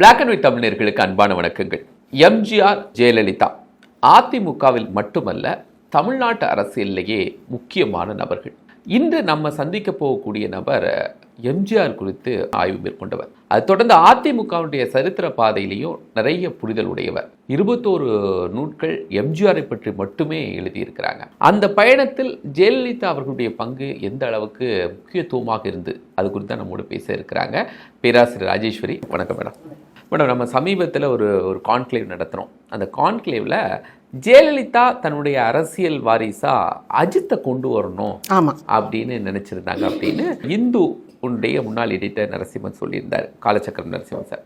Black and white தமிழர்களுக்கு அன்பான வணக்கங்கள். எம்ஜிஆர் ஜெயலலிதா அதிமுகவில் மட்டுமல்ல தமிழ்நாட்டு அரசியலிலேயே முக்கியமான நபர்கள். இன்று நம்ம சந்திக்க போகக்கூடிய நபர் எம்ஜிஆர் குறித்து ஆய்வு மேற்கொண்டவர். அது தொடர்ந்து அதிமுகவுடைய சரித்திர பாதையிலையும் நிறைய புரிதல் உடையவர். இருபத்தோரு நூட்கள் எம்ஜிஆரை பற்றி மட்டுமே எழுதியிருக்கிறாங்க. அந்த பயணத்தில் ஜெயலலிதா அவர்களுடைய பங்கு எந்த அளவுக்கு முக்கியத்துவமாக இருந்து அது குறித்து தான் நம்மோடு பேச இருக்கிறாங்க. பேராசிரியர் ராஜேஸ்வரி வணக்கம் மேடம். மேடம் நம்ம சமீபத்தில் ஒரு ஒரு கான்க்ளேவ் நடத்துகிறோம் அந்த கான்க்ளேவில் ஜெயலலிதா தன்னுடைய அரசியல் வாரிசா அஜித்தை கொண்டு வரணும் ஆமாம் அப்படின்னு நினைச்சிருந்தாங்க அப்படின்னு இந்து உடைய முன்னாள் எடிட்டர் நரசிம்மன் சொல்லியிருந்தார் காலச்சக்கரம் நரசிம்மன் சார்.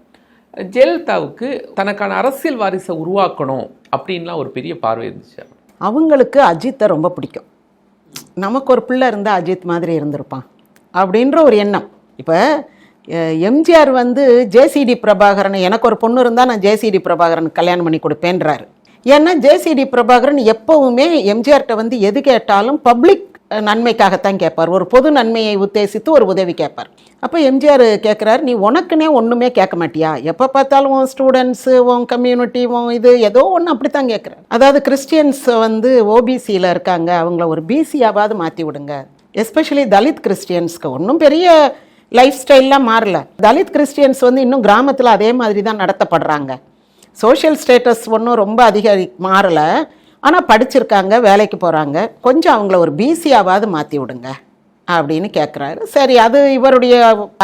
ஜெயலலிதாவுக்கு தனக்கான அரசியல் வாரிசை உருவாக்கணும் அப்படின்லாம் ஒரு பெரிய பார்வை இருந்துச்சு. அவங்களுக்கு அஜித்தை ரொம்ப பிடிக்கும். நமக்கு ஒரு பிள்ளை இருந்தால் அஜித் மாதிரி இருந்திருப்பான் அப்படின்ற ஒரு எண்ணம். இப்போ எம்ஜிஆர் வந்து ஜேசிடி பிரபாகரன் எனக்கு ஒரு பொண்ணு இருந்தால் நான் ஜேசிடி பிரபாகரன் கல்யாணம் பண்ணி கொடுப்பேன்றாரு. ஏன்னா ஜேசிடி பிரபாகரன் எப்பவுமே எம்ஜிஆர்கிட்ட வந்து எது கேட்டாலும் பப்ளிக் நன்மைக்காகத்தான் கேட்பார். ஒரு பொது நன்மையை உத்தேசித்து ஒரு உதவி கேட்பார். அப்போ எம்ஜிஆர் கேட்குறாரு நீ உனக்குனே ஒன்றுமே கேட்க மாட்டியா? எப்போ பார்த்தாலும் உன் ஸ்டூடெண்ட்ஸு உன் கம்யூனிட்டி உன் இது ஏதோ ஒன்று அப்படி தான் கேட்குறாரு. அதாவது கிறிஸ்டியன்ஸ் வந்து ஓபிசியில் இருக்காங்க அவங்கள ஒரு பிசியாவது மாற்றி விடுங்க. எஸ்பெஷலி தலித் கிறிஸ்டியன்ஸ்க்கு ஒன்றும் பெரிய லைஃப் ஸ்டைல்லாம் மாறல. தலித் கிறிஸ்டியன்ஸ் வந்து இன்னும் கிராமத்தில் அதே மாதிரி தான் நடத்தப்படுறாங்க. சோஷியல் ஸ்டேட்டஸ் ஒன்றும் ரொம்ப அதிகரி மாறலை. ஆனால் படிச்சிருக்காங்க வேலைக்கு போகிறாங்க கொஞ்சம் அவங்கள ஒரு பிசியாவது மாற்றி விடுங்க அப்படின்னு கேட்குறாரு சரி அது இவருடைய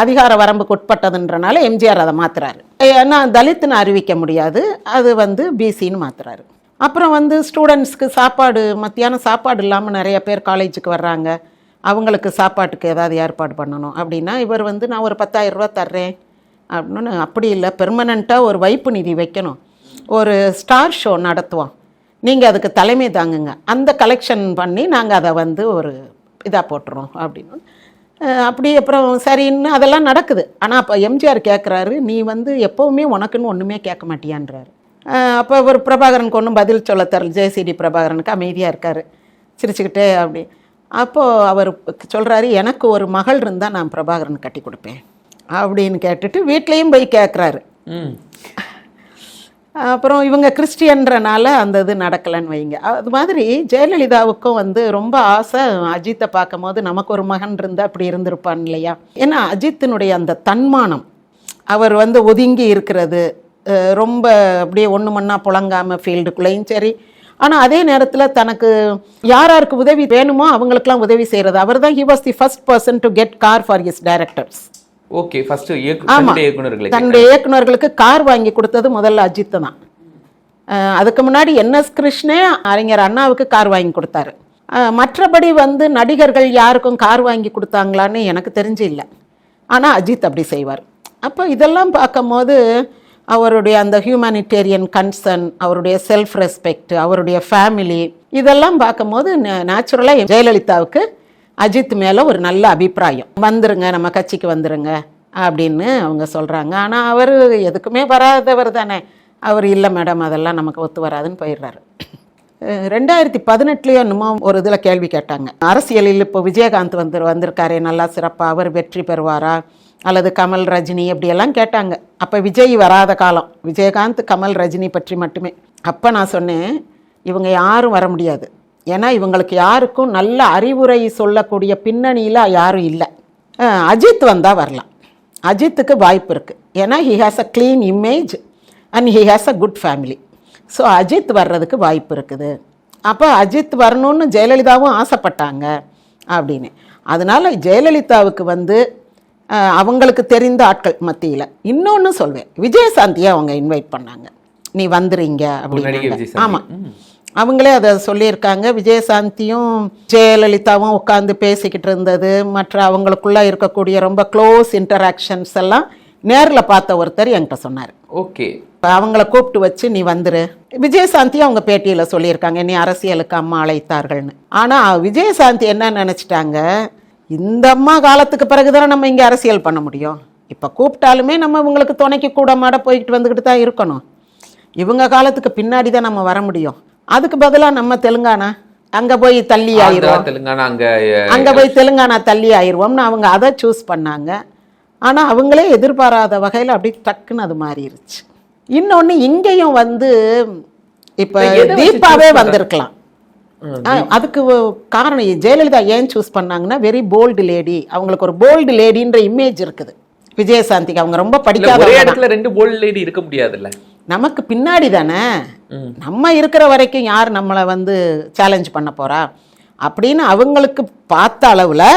அதிகார வரம்புக்கு உட்பட்டதுன்றனால எம்ஜிஆர் அதை மாற்றுறாரு ஏன்னா தலித்துன்னு அறிவிக்க முடியாது. அது வந்து பிசின்னு மாற்றுறாரு அப்புறம் வந்து ஸ்டூடெண்ட்ஸ்க்கு சாப்பாடு மத்தியானம் சாப்பாடு இல்லாமல் நிறைய பேர் காலேஜுக்கு வர்றாங்க. அவங்களுக்கு சாப்பாட்டுக்கு ஏதாவது ஏற்பாடு பண்ணணும். அப்படின்னா இவர் வந்து நான் ஒரு பத்தாயிரரூபா தர்றேன். அப்படின்னு அப்படி இல்லை. பெர்மனண்ட்டாக ஒரு வைப்பு நிதி வைக்கணும். ஒரு ஸ்டார் ஷோ நடத்துவோம். நீங்கள் அதுக்கு தலைமை தாங்குங்க. அந்த கலெக்ஷன் பண்ணி நாங்கள் அதை வந்து ஒரு இதாக போட்டுறோம். அப்படின்னு. அப்படி அப்புறம் சரின்னு அதெல்லாம் நடக்குது. ஆனால் அப்போ எம்ஜிஆர் கேட்குறாரு நீ வந்து எப்போவுமே உனக்குன்னு ஒன்றுமே கேட்க மாட்டியான்றாரு. அப்போ ஒரு பிரபாகரனுக்கு ஒன்றும் பதில் சொல்ல தரல ஜெயசிடி பிரபாகரனுக்கு அமைதியாக இருக்கார். சிரிச்சுக்கிட்டே அப்படி. அப்போது அவர் சொல்கிறாரு எனக்கு ஒரு மகள் இருந்தால் நான் பிரபாகரன் கட்டி கொடுப்பேன். அப்படின்னு கேட்டுட்டு வீட்லேயும் போய் கேட்குறாரு அப்புறம் இவங்க கிறிஸ்டியன்றனால அந்த இது நடக்கலைன்னு வைங்க. அது மாதிரி ஜெயலலிதாவுக்கும் வந்து ரொம்ப ஆசை அஜித்தை பார்க்கும் போது நமக்கு ஒரு மகன் இருந்தால் அப்படி இருந்திருப்பான் இல்லையா? ஏன்னா அஜித்தினுடைய அந்த தன்மானம் அவர் வந்து ஒதுங்கி இருக்கிறது ரொம்ப அப்படியே ஒன்று மண்ணா புழங்காமல் ஃபீல்டுக்குள்ளேயும் சரி ஆனால் அதே நேரத்தில் தனக்கு யார் யாருக்கு உதவி வேணுமோ அவங்களுக்கெல்லாம் உதவி செய்கிறது அவர் தான் he was the first person to get car for his directors okay first ஆமா. தன்னுடைய இயக்குநர்களை தன்னுடைய இயக்குனர்களுக்கு கார் வாங்கி கொடுத்தது முதல்ல அஜித் தான். அதுக்கு முன்னாடி என்எஸ் கிருஷ்ணே அறிஞர் அண்ணாவுக்கு கார் வாங்கி கொடுத்தாரு. மற்றபடி வந்து நடிகர்கள் யாருக்கும் கார் வாங்கி கொடுத்தாங்களான்னு எனக்கு தெரிஞ்சு இல்லை. ஆனால் அஜித் அப்படி செய்வார். அப்போ இதெல்லாம் பார்க்கும்போது அவருடைய அந்த ஹியூமனிடேரியன் கன்சர்ன் அவருடைய செல்ஃப் ரெஸ்பெக்ட் அவருடைய ஃபேமிலி இதெல்லாம் பார்க்கும்போது நேச்சுரலாக ஜெயலலிதாவுக்கு அஜித் மேலே ஒரு நல்ல அபிப்பிராயம். வந்துருங்க நம்ம கட்சிக்கு வந்துருங்க அப்படின்னு அவங்க சொல்கிறாங்க ஆனால் அவர் எதுக்குமே வராதவர் தானே. அவர் இல்லை மேடம் அதெல்லாம் நமக்கு ஒத்து வராதுன்னு போயிடுறாரு. ரெண்டாயிரத்தி பதினெட்டுலேயோ என்னமோ ஒரு இதில் கேள்வி கேட்டாங்க. அரசியலில் இப்போ விஜயகாந்த் வந்து வந்திருக்காரே நல்லா சிறப்பாக அவர் வெற்றி பெறுவாரா? அல்லது கமல் ரஜினி அப்படியெல்லாம் கேட்டாங்க. அப்போ விஜய் வராத காலம். விஜயகாந்த் கமல் ரஜினி பற்றி மட்டுமே. அப்போ நான் சொன்னேன் இவங்க யாரும் வர முடியாது. ஏன்னா இவங்களுக்கு யாருக்கும் நல்ல அறிவுரை சொல்லக்கூடிய பின்னணியில் யாரும் இல்லை. அஜித் வந்தால் வரலாம். அஜித்துக்கு வாய்ப்பு இருக்குது ஏன்னா he has a clean image and he has a good family so Ajith வர்றதுக்கு வாய்ப்பு இருக்குது. அப்போ அஜித் வரணும்னு ஜெயலலிதாவும் ஆசைப்பட்டாங்க அப்படின்னு. அதனால ஜெயலலிதாவுக்கு வந்து அவங்களுக்கு தெரிந்த ஆட்கள் மத்தியில். இன்னொன்று சொல்வேன். விஜயசாந்தியை அவங்க இன்வைட் பண்ணாங்க. நீ வந்துறீங்க அப்படின்னு. ஆமாம் அவங்களே அதை சொல்லியிருக்காங்க. விஜயசாந்தியும் ஜெயலலிதாவும் உட்காந்து பேசிக்கிட்டு இருந்தது. மற்ற அவங்களுக்குள்ள இருக்கக்கூடிய ரொம்ப க்ளோஸ் இன்டராக்ஷன்ஸ் எல்லாம் நேரில் பார்த்த ஒருத்தர் என்கிட்ட சொன்னார். ஓகே அவங்கள கூப்பிட்டு வச்சு நீ வந்துரு. விஜயசாந்தியும் அவங்க பேட்டியில் சொல்லியிருக்காங்க நீ அரசியலுக்கு அம்மா அழைத்தார்கள்னு. ஆனால் விஜயசாந்தி என்ன நினச்சிட்டாங்க? இந்த அம்மா காலத்துக்கு பிறகு தானே நம்ம இங்கே அரசியல் பண்ண முடியும். இப்போ கூப்பிட்டாலுமே நம்ம இவங்களுக்கு துணைக்கு கூட மாட போய்கிட்டு வந்துக்கிட்டு தான் இருக்கணும். இவங்க காலத்துக்கு பின்னாடி தான் நம்ம வர முடியும். அதுக்கு பதிலாக நம்ம தெலுங்கானா? அங்கே போய் தள்ளி ஆயிரும். தெலுங்கானா அங்க அங்கே போய் தெலுங்கானா தள்ளி ஆயிடுவோம்னு அவங்க அதை சூஸ் பண்ணாங்க. ஆனால் அவங்களே எதிர்பாராத வகையில் அப்படி டக்குன்னு அது மாறிடுச்சு இன்னொன்று இங்கேயும் வந்து இப்போ தீபாவே வந்திருக்கலாம். அதுக்கு காரணம் ஜெயலலிதா ஏன் சூஸ் பண்ணாங்கன்னா வெரி போல்டு லேடி அவங்களுக்கு ஒரு போல்டு லேடின்ற இமேஜ் இருக்குது. விஜயசாந்திக்கு அவங்க ரொம்ப படிக்காத இடத்துல ரெண்டு போல்ட் லேடி இருக்க முடியாதுல்ல? நமக்கு பின்னாடி தானே. நம்ம இருக்கிற வரைக்கும் யார் நம்மளை வந்து சேலஞ்ச் பண்ண போறா? அப்படின்னு அவங்களுக்கு பார்த்த அளவில்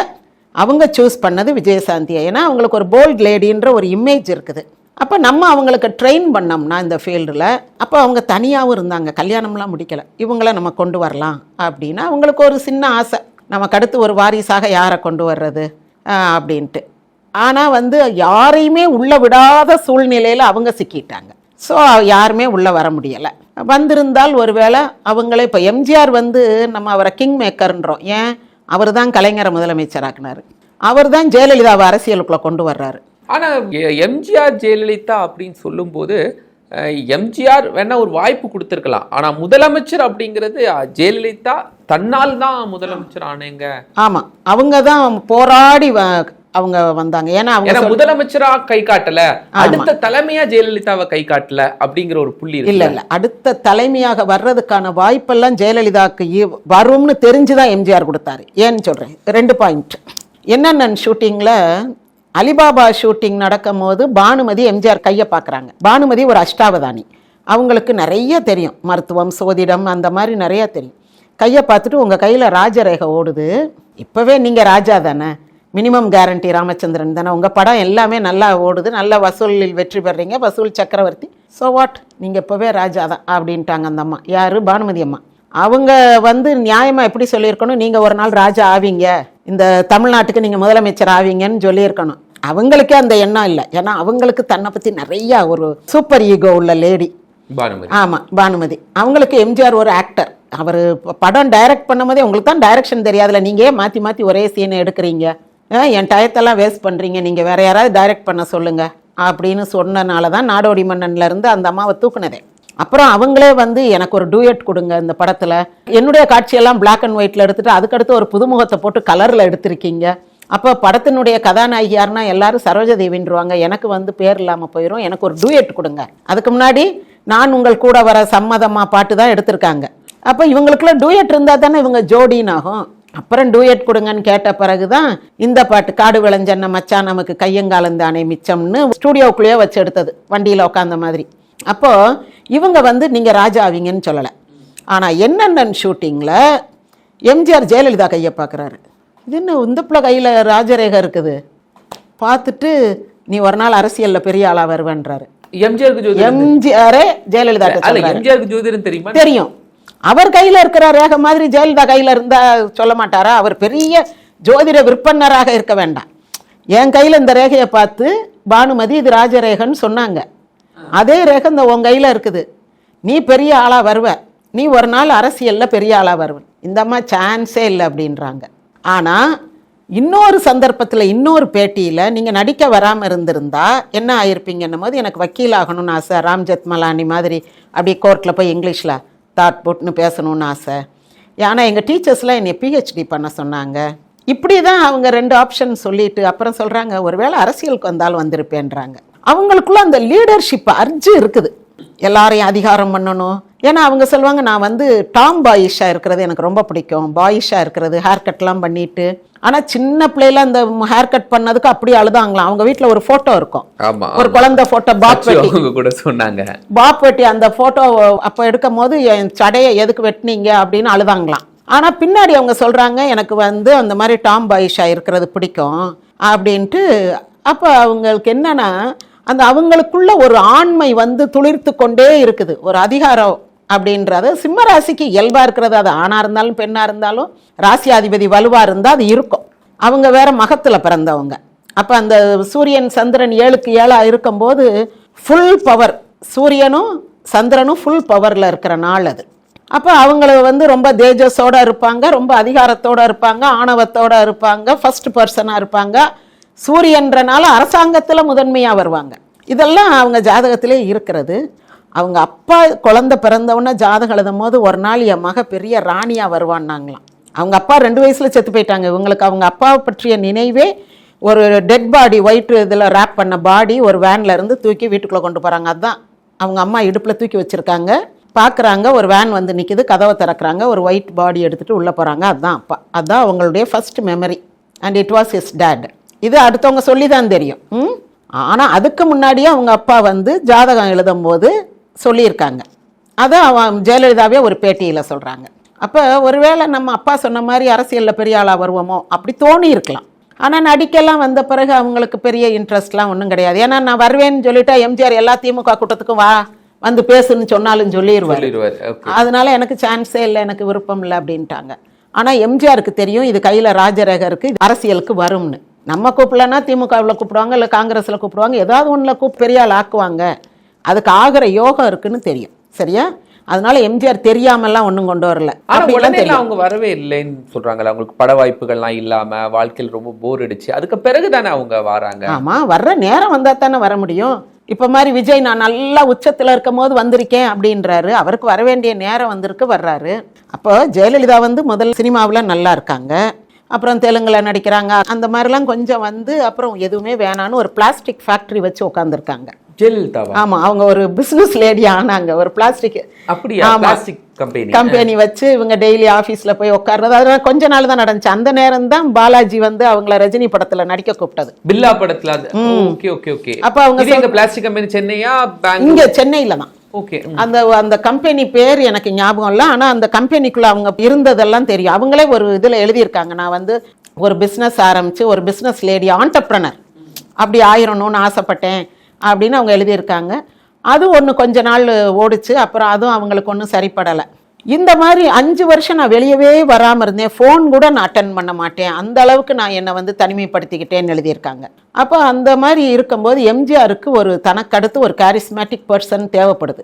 அவங்க சூஸ் பண்ணது விஜயசாந்தியை. ஏன்னா அவங்களுக்கு ஒரு போல்ட் லேடின்ற ஒரு இமேஜ் இருக்குது. அப்போ நம்ம அவங்களுக்கு ட்ரெயின் பண்ணோம்னா இந்த ஃபீல்டில் அப்போ அவங்க தனியாகவும் இருந்தாங்க. கல்யாணம்லாம் முடிக்கலை. இவங்கள நம்ம கொண்டு வரலாம் அப்படின்னா அவங்களுக்கு ஒரு சின்ன ஆசை. நமக்கு அடுத்து ஒரு வாரிசாக யாரை கொண்டு வர்றது? அப்படின்ட்டு. ஆனால் வந்து யாரையுமே உள்ளே விடாத சூழ்நிலையில் அவங்க சிக்கிட்டாங்க. ஸோ யாருமே உள்ளே வர முடியலை. வந்திருந்தால் ஒருவேளை அவங்களே இப்போ எம்ஜிஆர் வந்து நம்ம அவரை கிங் மேக்கர்ன்றோம் ஏன்? அவர் தான் கலைஞரை முதலமைச்சராக்குனார். அவர் தான் ஜெயலலிதாவை அரசியலுக்குள்ளே கொண்டு வர்றாரு. ஆனா எ- எம்ஜிஆர் ஜெயலலிதா அப்படின்னு சொல்லும்போது எம்ஜிஆர் வேணா ஒரு வாய்ப்பு கொடுத்துருக்கலாம். ஆனா முதலமைச்சர் அப்படிங்கிறது ஜெயலலிதா தன்னால் தான் முதலமைச்சர் ஆனேங்க. ஆமாம் அவங்க தான் போராடி அவங்க வந்தாங்க. ஏன்னா அவங்க முதலமைச்சரா கை காட்டல. அடுத்த தலைமையா ஜெயலலிதாவை கை காட்டல அப்படிங்கிற ஒரு புள்ளி இல்ல இல்ல. அடுத்த தலைமையாக வர்றதுக்கான வாய்ப்பெல்லாம் ஜெயலலிதாவுக்கு வரும்னு தெரிஞ்சுதான் எம்ஜிஆர் கொடுத்தாரு. ஏன்னு சொல்றேன். ரெண்டு பாயிண்ட் என்னென்ன ஷூட்டிங்ல அலிபாபா ஷூட்டிங் நடக்கும் போது பானுமதி எம்ஜிஆர் கையை பார்க்குறாங்க. பானுமதி ஒரு அஷ்டாவதானி. அவங்களுக்கு நிறைய தெரியும். மருத்துவம் சோதிடம் அந்த மாதிரி நிறைய தெரியும். கையை பார்த்துட்டு உங்கள் கையில் ராஜரேகை ஓடுது. இப்போவே நீங்கள் ராஜா தானே. மினிமம் கேரண்டி ராமச்சந்திரன் தானே. உங்கள் படம் எல்லாமே நல்லா ஓடுது. நல்ல வசூலில் வெற்றி பெறுறீங்க. வசூல் சக்கரவர்த்தி. ஸோ வாட் நீங்கள் இப்போவே ராஜா தான் அப்படின்ட்டாங்க அந்த அம்மா. யார்? பானுமதி அம்மா. அவங்க வந்து நியாயமாக எப்படி சொல்லியிருக்கணும்? நீங்கள் ஒரு நாள் ராஜா ஆவீங்க. இந்த தமிழ்நாட்டுக்கு நீங்கள் முதலமைச்சர் ஆவீங்கன்னு சொல்லியிருக்கணும். அவங்களுக்கே அந்த எண்ணம் இல்லை. ஏன்னா அவங்களுக்கு தன்னை பற்றி நிறையா ஒரு சூப்பர் ஈகோ உள்ள லேடி ஆமாம் பானுமதி. அவங்களுக்கு எம்ஜிஆர் ஒரு ஆக்டர் அவர் படம் டைரக்ட் பண்ணும்போதே உங்களுக்கு தான் டைரக்ஷன் தெரியாதுல நீங்கள் மாற்றி மாற்றி ஒரே சீனை எடுக்கிறீங்க? என் டயத்தெல்லாம் வேஸ்ட் பண்ணுறீங்க நீங்கள் வேற யாராவது டைரக்ட் பண்ண சொல்லுங்க. அப்படின்னு சொன்னனால தான் நாடோடி மன்னன்ல இருந்து அந்த அம்மாவை தூக்குனதே. அப்புறம் அவங்களே வந்து எனக்கு ஒரு டூயட் கொடுங்க இந்த படத்தில். என்னுடைய காட்சியெல்லாம் பிளாக் அண்ட் ஒயிட்டில் எடுத்துட்டு அதுக்கடுத்து ஒரு புதுமுகத்தை போட்டு கலரில் எடுத்திருக்கீங்க. அப்போ படத்தினுடைய கதாநாயகி யாருன்னா எல்லாரும் சரோஜதேவின்றுவாங்க எனக்கு வந்து பேர் இல்லாமல் போயிடும் எனக்கு ஒரு டூயட் கொடுங்க. அதுக்கு முன்னாடி நான் உங்கள் கூட வர சம்மதமாக பாட்டு தான் எடுத்திருக்காங்க. அப்போ இவங்களுக்குலாம் டூயட் இருந்தால் தானே இவங்க ஜோடின்னு ஆகும். அப்புறம் டூயட் கொடுங்கன்னு கேட்ட பிறகு தான் இந்த பாட்டு காடு விளைஞ்சன்ன மச்சான் நமக்கு கையங்காலந்தானே மிச்சம்னு ஸ்டூடியோக்குள்ளேயே வச்சு எடுத்தது. வண்டியில் உட்காந்த மாதிரி. அப்போது இவங்க வந்து நீங்கள் ராஜா ஆவீங்கன்னு சொல்லலை. ஆனால் என்னென்ன ஷூட்டிங்கில் எம்ஜிஆர் ஜெயலலிதா கையை பார்க்குறாரு இது என்ன இந்த பிள்ளை கையில் ராஜரேகை இருக்குது? பார்த்துட்டு நீ ஒரு நாள் அரசியலில் பெரிய ஆளாக வருவேன்றாரு. எம்ஜிஆருக்கு எம்ஜிஆரே ஜெயலலிதா எம்ஜிஆருக்கு ஜோதிடம் தெரியுமா? தெரியும். அவர் கையில இருக்கிற ரேகை மாதிரி ஜெயலலிதா கையில இருந்தா சொல்ல மாட்டாரா? அவர் பெரிய ஜோதிட விற்பனராக இருக்க வேண்டாம். என் கையில இந்த ரேகையை பார்த்து பானுமதி இது ராஜரேகன்னு சொன்னாங்க. அதே ரேகை இந்த உன் கையில இருக்குது. நீ பெரிய ஆளா வருவ. நீ ஒரு நாள் அரசியல்ல பெரிய ஆளா வருவ. இந்த அம்மா சான்ஸே இல்லை அப்படின்றாங்க. ஆனால் இன்னொரு சந்தர்ப்பத்தில் இன்னொரு பேட்டியில் நீங்கள் நடிக்க வராமல் இருந்திருந்தா என்ன ஆயிருப்பீங்கன்னும் போது எனக்கு வக்கீல் ஆகணும்னு ஆசை. ராம் ஜெத்மலானி மாதிரி அப்படி கோர்ட்டில் போய் இங்கிலீஷில் தாட் போட்டுன்னு பேசணும்னு ஆசை. ஏன்னா எங்கள் டீச்சர்ஸ்லாம் என்னை பிஹெச்டி பண்ண சொன்னாங்க. இப்படி தான் அவங்க ரெண்டு ஆப்ஷன் சொல்லிட்டு அப்புறம் சொல்கிறாங்க ஒருவேளை அரசியலுக்கு வந்தாலும் வந்திருப்பேன்றாங்க. அவங்களுக்குள்ள அந்த லீடர்ஷிப் அர்ஜு இருக்குது. எல்லாரையும் அதிகாரம் பண்ணணும். ஏன்னா அவங்க சொல்லுவாங்க நான் வந்து டாம் பாயிஷாக இருக்கிறது எனக்கு ரொம்ப பிடிக்கும். பாயிஷாக இருக்கிறது ஹேர் கட்லாம் பண்ணிட்டு. ஆனால் சின்ன பிள்ளையில அந்த ஹேர் கட் பண்ணதுக்கு அப்படியே அழுதாங்களாம். அவங்க வீட்டில் ஒரு ஃபோட்டோ இருக்கும். ஒரு குழந்தை ஃபோட்டோ பாப் வெட்டி. கூட சொன்னாங்க. பாப் வெட்டி அந்த ஃபோட்டோ அப்போ எடுக்கும் போது என் சடையை எதுக்கு வெட்டினீங்க? அப்படின்னு அழுதாங்களாம். ஆனால் பின்னாடி அவங்க சொல்கிறாங்க எனக்கு வந்து அந்த மாதிரி டாம் பாயிஷா இருக்கிறது பிடிக்கும். அப்படின்ட்டு அப்போ அவங்களுக்கு என்னன்னா அந்த அவங்களுக்குள்ள ஒரு ஆண்மை வந்து துளிர்த்து கொண்டே இருக்குது. ஒரு அதிகாரம் அப்படின்றது. சிம்ம ராசிக்கு இயல்பாக இருக்கிறது. அது ஆணாக இருந்தாலும் பெண்ணாக இருந்தாலும் ராசியாதிபதி வலுவாக இருந்தால் அது இருக்கும். அவங்க வேற மகத்தில் பிறந்தவங்க. அப்போ அந்த சூரியன் சந்திரன் ஏழுக்கு ஏழாக இருக்கும்போது ஃபுல் பவர் சூரியனும் சந்திரனும் ஃபுல் பவரில் இருக்கிற நாள் அது. அப்போ அவங்கள வந்து ரொம்ப தேஜஸோடு இருப்பாங்க ரொம்ப அதிகாரத்தோட இருப்பாங்க ஆணவத்தோடு இருப்பாங்க ஃபஸ்ட் பர்சனாக இருப்பாங்க. சூரியன்றனால அரசாங்கத்தில் முதன்மையாக வருவாங்க. இதெல்லாம் அவங்க ஜாதகத்திலே இருக்கிறது. அவங்க அப்பா குழந்தை பிறந்தவொன்னே ஜாதகம் எழுதும் போது ஒரு நாள் என் மக பெரிய ராணியாக வருவான்னாங்களாம். அவங்க அப்பா ரெண்டு வயசில் செத்து போயிட்டாங்க. இவங்களுக்கு அவங்க அப்பாவை பற்றிய நினைவே ஒரு டெட் பாடி ஒயிட் இதில் ரேப் பண்ண பாடி ஒரு வேனில் இருந்து தூக்கி வீட்டுக்குள்ளே கொண்டு போகிறாங்க அதுதான் அவங்க அம்மா இடுப்பில் தூக்கி வச்சுருக்காங்க. பார்க்குறாங்க ஒரு வேன் வந்து நிற்கிது கதவை திறக்கிறாங்க ஒரு ஒயிட் பாடி எடுத்துகிட்டு உள்ளே போகிறாங்க அதுதான் அப்பா. அதுதான் அவங்களுடைய first memory and it was is dead இது அடுத்தவங்க சொல்லி தான் தெரியும். ம்? ஆனால் அதுக்கு முன்னாடியே அவங்க அப்பா வந்து ஜாதகம் எழுதும்போது சொல்லியிருக்காங்க. அதை அவன் ஜெயலலிதாவே ஒரு பேட்டியில் சொல்கிறாங்க அப்போ ஒருவேளை நம்ம அப்பா சொன்ன மாதிரி அரசியலில் பெரிய ஆளாக வருவோமோ? அப்படி தோணி இருக்கலாம். ஆனால் நடிக்கெல்லாம் வந்த பிறகு அவங்களுக்கு பெரிய இன்ட்ரெஸ்ட்லாம் ஒன்றும் கிடையாது. ஏன்னா நான் வருவேன்னு சொல்லிட்டா எம்ஜிஆர் எல்லா திமுக கூட்டத்துக்கும் வா வந்து பேசுன்னு சொன்னாலும் சொல்லிடுவார் அதனால எனக்கு சான்ஸே இல்லை எனக்கு விருப்பம் இல்லை அப்படின்ட்டாங்க. ஆனால் எம்ஜிஆருக்கு தெரியும் இது கையில் ராஜரேகை அரசியலுக்கு வரும்னு. நம்ம கூப்பிடலன்னா திமுகவில் கூப்பிடுவாங்க இல்லை காங்கிரஸில் கூப்பிடுவாங்க ஏதாவது ஒன்றில் கூப்பிட்டு பெரிய ஆள் ஆக்குவாங்க. அதுக்கு ஆகிற யோகம் இருக்குன்னு தெரியும். சரியா? அதனால எம்ஜிஆர் தெரியாமலாம் ஒன்றும் கொண்டு வரல. உடனே அவங்க வரவே இல்லைன்னு சொல்றாங்கல்ல அவங்களுக்கு பட வாய்ப்புகள்லாம் இல்லாம வாழ்க்கையில் ரொம்ப போர் அடிச்சு அதுக்கு பிறகு தானே அவங்க வராங்க? ஆமா வர்ற நேரம் வந்தா தானே வர முடியும். இப்ப மாதிரி விஜய் நான் நல்லா உச்சத்துல இருக்கும் போது வந்திருக்கேன் அப்படின்றாரு. அவருக்கு வர வேண்டிய நேரம் வந்திருக்கு வர்றாரு. அப்போ ஜெயலலிதா வந்து முதல் சினிமாவில் நல்லா இருக்காங்க. அப்புறம் தெலுங்குல நடிக்கிறாங்க. அந்த மாதிரிலாம் கொஞ்சம் வந்து அப்புறம் எதுவுமே வேணான்னு ஒரு பிளாஸ்டிக் ஃபேக்டரி வச்சு உட்காந்துருக்காங்க ஜெயலலிதாவா ஆமா அவங்க ஒரு பிசினஸ் லேடி ஆனாங்க. ஒரு பிளாஸ்டிக் அப்படியா. பிளாஸ்டிக் கம்பெனி கம்பெனி வச்சு இவங்க டெய்லி ஆஃபீஸில் போய் உட்கார்றது. அதெல்லாம் கொஞ்ச நாள் தான் நடந்துச்சு. அந்த நேரம் தான் பாலாஜி வந்து அவங்கள ரஜினி படத்துல நடிக்க கூப்பிட்டது. பில்லா படத்துல அது. ஓகே ஓகே ஓகே அப்ப அவங்க எங்க பிளாஸ்டிக் கம்பெனி சென்னையா? இங்க சென்னையில தான். ஓகே அந்த அந்த கம்பெனி பேர் எனக்கு ஞாபகம் இல்லை. ஆனால் அந்த கம்பெனிக்குள்ள அவங்க இருந்ததெல்லாம் தெரியும். அவங்களே ஒரு இதில் எழுதியிருக்காங்க. நான் வந்து ஒரு பிஸ்னஸ் ஆரம்பிச்சு ஒரு பிஸ்னஸ் லேடி ஆண்டர்ப்ரனர் அப்படி ஆயிரணும்னு ஆசைப்பட்டேன். அப்படின்னு அவங்க எழுதியிருக்காங்க. அது ஒன்று கொஞ்ச நாள் ஓடிச்சு. அப்புறம் அதுவும் அவங்களுக்கு ஒன்றும் சரிப்படலை. இந்த மாதிரி அஞ்சு வருஷம் நான் வெளியவே வராமல் இருந்தேன். ஃபோன் கூட நான் அட்டன் பண்ண மாட்டேன். அந்த அளவுக்கு நான் என்னை வந்து தனிமைப்படுத்திக்கிட்டேன்னு எழுதியிருக்காங்க. அப்போ அந்த மாதிரி இருக்கும்போது எம்ஜிஆருக்கு ஒரு தனக்கடுத்து ஒரு கேரிஸ்மேட்டிக் பர்சன் தேவைப்படுது.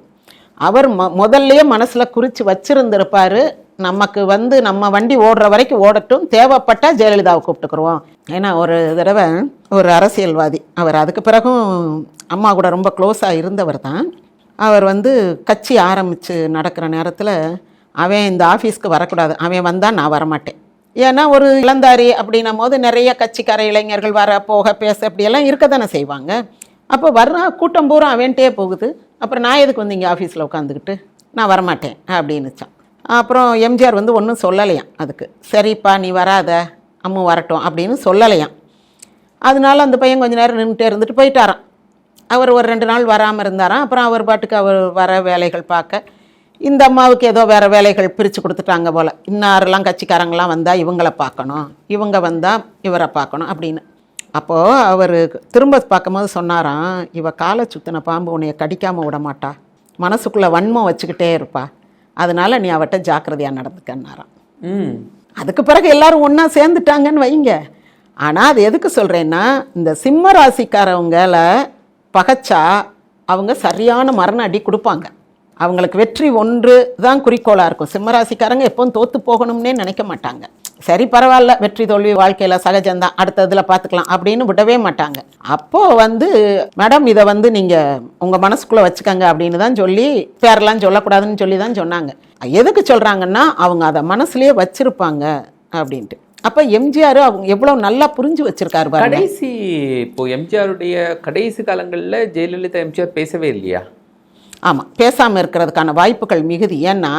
அவர் மொ முதல்லையே மனசில் குறித்து வச்சிருந்திருப்பாரு. நமக்கு வந்து நம்ம வண்டி ஓடுற வரைக்கும் ஓடட்டும். தேவைப்பட்டா ஜெயலலிதாவை கூப்பிட்டுக்குருவோம். ஏன்னா ஒரு தடவை ஒரு அரசியல்வாதி அவர் அதுக்கு பிறகும் அம்மா கூட ரொம்ப க்ளோஸாக இருந்தவர் தான். அவர் வந்து கட்சி ஆரம்பித்து நடக்கிற நேரத்தில் அவன் இந்த ஆஃபீஸ்க்கு வரக்கூடாது அவன் வந்தால் நான் வரமாட்டேன். ஏன்னா ஒரு இளந்தாரி அப்படின்னும் போது நிறைய கட்சிக்கார இளைஞர்கள் வர போக பேச அப்படியெல்லாம் இருக்க தானே செய்வாங்க. அப்போ வர்ற கூட்டம் பூரா அவன்கிட்டே போகுது. அப்புறம் நான் எதுக்கு வந்து இங்கே ஆஃபீஸில் உட்காந்துக்கிட்டு? நான் வரமாட்டேன் அப்படின்னுச்சான் அப்புறம் எம்ஜிஆர் வந்து ஒன்றும் சொல்லலையாம் அதுக்கு. சரிப்பா நீ வராத அம்மு வரட்டும் அப்படின்னு சொல்லலையாம். அதனால அந்த பையன் கொஞ்ச நேரம் நின்றுட்டே இருந்துட்டு போயிட்டாராம். அவர் ஒரு ரெண்டு நாள் வராமல் இருந்தாராம். அப்புறம் அவர் பாட்டுக்கு அவர் வர வேலைகள் பார்க்க இந்த அம்மாவுக்கு ஏதோ வேறு வேலைகள் பிரித்து கொடுத்துட்டாங்க போல். இன்னாரெல்லாம் கட்சிக்காரங்களாம் வந்தால் இவங்களை பார்க்கணும் இவங்க வந்தால் இவரை பார்க்கணும் அப்படின்னு. அப்போது அவர் திரும்ப பார்க்கும்போது சொன்னாராம் இவ காலை சுத்தின பாம்பு உன்னைய கடிக்காமல் விட மாட்டா. மனசுக்குள்ளே வன்மம் வச்சுக்கிட்டே இருப்பா. அதனால நீ அவட்ட ஜாக்கிரதையாக நடந்துக்கன்னாராம். ம். அதுக்கு பிறகு எல்லாரும் ஒன்றா சேர்ந்துட்டாங்கன்னு வைங்க. ஆனால் அது எதுக்கு சொல்கிறேன்னா இந்த சிம்ம ராசிக்காரவங்கள பகைச்சா அவங்க சரியான மரண அடி கொடுப்பாங்க. அவங்களுக்கு வெற்றி ஒன்று தான் குறிக்கோளாக இருக்கும். சிம்மராசிக்காரங்க எப்போவும் எப்பவும் போகணும்னே நினைக்க மாட்டாங்க. சரி பரவாயில்ல வெற்றி தோல்வி வாழ்க்கையில் சகஜம்தான் அடுத்த இதில் பார்த்துக்கலாம் அப்படின்னு விடவே மாட்டாங்க. அப்போது வந்து மேடம் இதை வந்து நீங்கள் உங்கள் மனசுக்குள்ளே வச்சுக்கோங்க அப்படின்னு தான் சொல்லி பேரெல்லாம் சொல்லக்கூடாதுன்னு சொல்லி தான் சொன்னாங்க. எதுக்கு சொல்கிறாங்கன்னா அவங்க அதை மனசுலேயே வச்சுருப்பாங்க அப்படின்ட்டு. அப்போ எம்ஜிஆர் அவங்க எவ்வளோ நல்லா புரிஞ்சு வச்சுருக்காரு கடைசி இப்போ எம்ஜிஆருடைய கடைசி காலங்களில் ஜெயலலிதா எம்ஜிஆர் பேசவே இல்லையா? ஆமாம் பேசாமல் இருக்கிறதுக்கான வாய்ப்புகள் மிகுதி. ஏன்னா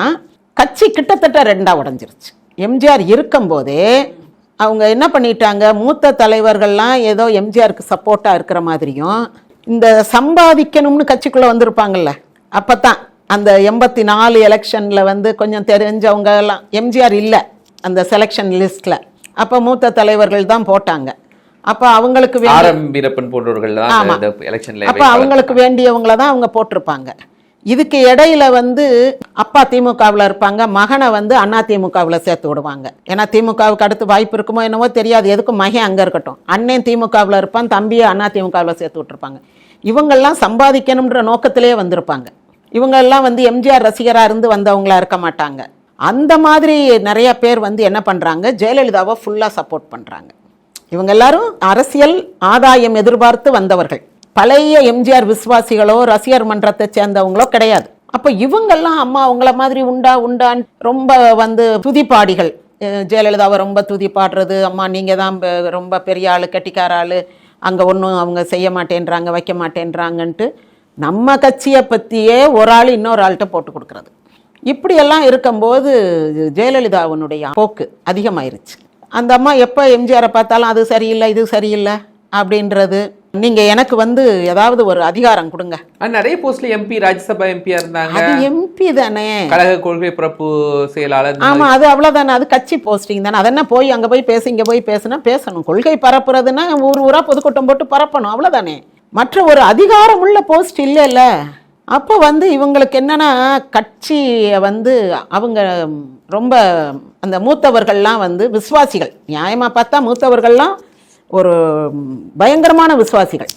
கட்சி கிட்டத்தட்ட ரெண்டா உடஞ்சிருச்சு. எம்ஜிஆர் இருக்கும்போதே அவங்க என்ன பண்ணிட்டாங்க? மூத்த தலைவர்கள்லாம் ஏதோ எம்ஜிஆருக்கு சப்போர்ட்டாக இருக்கிற மாதிரியும் இந்த சம்பாதிக்கணும்னு கட்சிக்குள்ளே வந்திருப்பாங்கல்ல அப்போ தான் அந்த எண்பத்தி நாலு எலெக்ஷனில் வந்து கொஞ்சம் தெரிஞ்சவங்க எல்லாம் எம்ஜிஆர் இல்லை அந்த செலெக்ஷன் லிஸ்ட்டில் அப்போ மூத்த தலைவர்கள் தான் போட்டாங்க. அப்போ அவங்களுக்கு வே- ஆர் எம் வீரப்பன் போன்றவர்கள் தான் அப்ப அவங்களுக்கு வேண்டியவங்கள தான் அவங்க போட்டிருப்பாங்க. இதுக்கு இடையில வந்து அப்பா திமுகவில் இருப்பாங்க மகனை வந்து அண்ணா திமுகவில் சேர்த்து விடுவாங்க. ஏன்னா திமுகவுக்கு அடுத்து வாய்ப்பு இருக்குமோ என்னவோ தெரியாது எதுக்கும் மகன் அங்கே இருக்கட்டும். அண்ணன் திமுகவில் இருப்பான் தம்பியை அண்ணா திமுகவில் சேர்த்து விட்டுருப்பாங்க. இவங்கெல்லாம் சம்பாதிக்கணுன்ற நோக்கத்திலே வந்திருப்பாங்க. இவங்கெல்லாம் வந்து எம்ஜிஆர் ரசிகராக இருந்து வந்தவங்களா இருக்க மாட்டாங்க. அந்த மாதிரி நிறைய பேர் வந்து என்ன பண்ணுறாங்க ஜெயலலிதாவை ஃபுல்லாக சப்போர்ட் பண்ணுறாங்க இவங்க எல்லாரும் அரசியல் ஆதாயம் எதிர்பார்த்து வந்தவர்கள். பழைய எம்ஜிஆர் விசுவாசிகளோ ரசிகர் மன்றத்தை சேர்ந்தவங்களோ கிடையாது. அப்போ இவங்கெல்லாம் அம்மா அவங்கள மாதிரி உண்டா உண்டான்னு ரொம்ப வந்து துதிப்பாடிகள். ஜெயலலிதாவை ரொம்ப துதி பாடுறது அம்மா நீங்கள் தான் பெ- ரொம்ப பெரிய ஆள் கட்டிக்கார ஆள். அங்கே ஒன்றும் அவங்க செய்ய மாட்டேன்றாங்க வைக்க மாட்டேன்றாங்கன்ட்டு நம்ம கட்சியை பற்றியே ஒரு ஆள் இன்னொரு ஆள்கிட்ட போட்டு கொடுக்குறது. இப்படியெல்லாம் இருக்கும்போது ஜெயலலிதாவினுடைய போக்கு அதிகமாயிருச்சு. அந்த அம்மா எப்போ எம்ஜிஆரை பார்த்தாலும் அது சரியில்லை இது சரியில்லை அப்படின்றது நீங்கள் எனக்கு வந்து ஏதாவது ஒரு அதிகாரம் கொடுங்க. நிறைய போஸ்ட்ல எம்பி ராஜ்யசபா எம்பியா இருந்தாங்க. அது எம்பி தானே. கழக கொள்கை பிறப்பு செயலாளர் ஆமா அது அவ்வளவுதானே அது கட்சி போஸ்டிங் தானே. அதென்ன போய் அங்க போய் பேச இங்க போய் பேசுனா பேசணும். கொள்கை பரப்புறதுன்னா ஊர் ஊரா பொதுக்கூட்டம் போட்டு பரப்பணும் அவ்வளவுதானே. மற்ற ஒரு அதிகாரமுள்ள போஸ்ட் இல்லைல்ல. அப்போ வந்து இவங்களுக்கு என்னன்னா கட்சியை வந்து அவங்க ரொம்ப அந்த மூத்தவர்கள்லாம் வந்து விசுவாசிகள். நியாயமா பார்த்தா மூத்தவர்கள்லாம் ஒரு பயங்கரமான விசுவாசிகள்.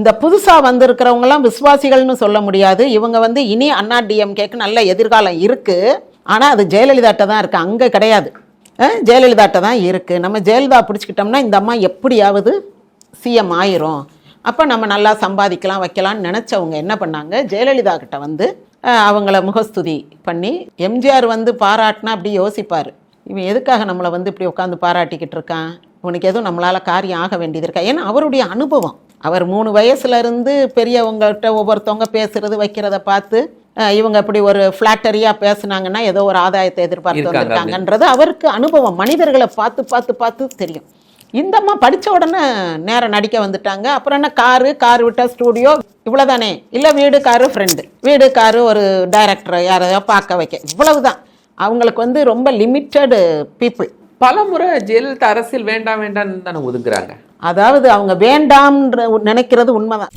இந்த புதுசாக வந்திருக்கிறவங்கலாம் விசுவாசிகள்னு சொல்ல முடியாது. இவங்க வந்து இனி அண்ணா டிஎம்கேக்கு நல்ல எதிர்காலம் இருக்குது ஆனால் அது ஜெயலலிதாட்ட தான் இருக்குது அங்கே கிடையாது. ஜெயலலிதாட்ட தான் இருக்குது நம்ம ஜெயலலிதா பிடிச்சிக்கிட்டோம்னா இந்த அம்மா எப்படியாவது சிஎம் ஆயிரும். அப்போ நம்ம நல்லா சம்பாதிக்கலாம் வைக்கலாம்னு நினச்சவங்க என்ன பண்ணாங்க? ஜெயலலிதா கிட்ட வந்து அவங்கள முகஸ்துதி பண்ணி எம்ஜிஆர் வந்து பாராட்டினா அப்படி யோசிப்பார். இவன் எதுக்காக நம்மளை வந்து இப்படி உட்காந்து பாராட்டிக்கிட்டு இருக்கான்? இவனுக்கு எதுவும் நம்மளால் காரியம் ஆக வேண்டியது இருக்கா ஏன்னா அவருடைய அனுபவம். அவர் மூணு வயசுல இருந்து பெரியவங்ககிட்ட ஒவ்வொருத்தவங்க பேசுறது வைக்கிறத பார்த்து இவங்க இப்படி ஒரு ஃப்ளாட்டரியாக பேசுனாங்கன்னா ஏதோ ஒரு ஆதாயத்தை எதிர்பார்த்து வந்திருக்காங்கன்றது அவருக்கு அனுபவம். மனிதர்களை பார்த்து பார்த்து பார்த்து தெரியும். இந்த அம்மா படிச்ச உடனே நேரம் நடிக்க வந்துட்டாங்க. அப்புறம் என்ன காரு கார் விட்டா ஸ்டூடியோ இவ்வளவுதானே? இல்லை வீடு காரு ஃப்ரெண்டு வீடு காரு ஒரு டைரக்டர் யாரையோ பார்க்க வைக்க. இவ்வளவுதான். அவங்களுக்கு வந்து ரொம்ப லிமிட்டடு பீப்புள் பல முறை ஜெயலலிதா அரசியல் வேண்டாம் வேண்டாம்னு தானே ஒதுங்குறாங்க. அதாவது அவங்க வேண்டாம்ன்ற நினைக்கிறது உண்மைதான்.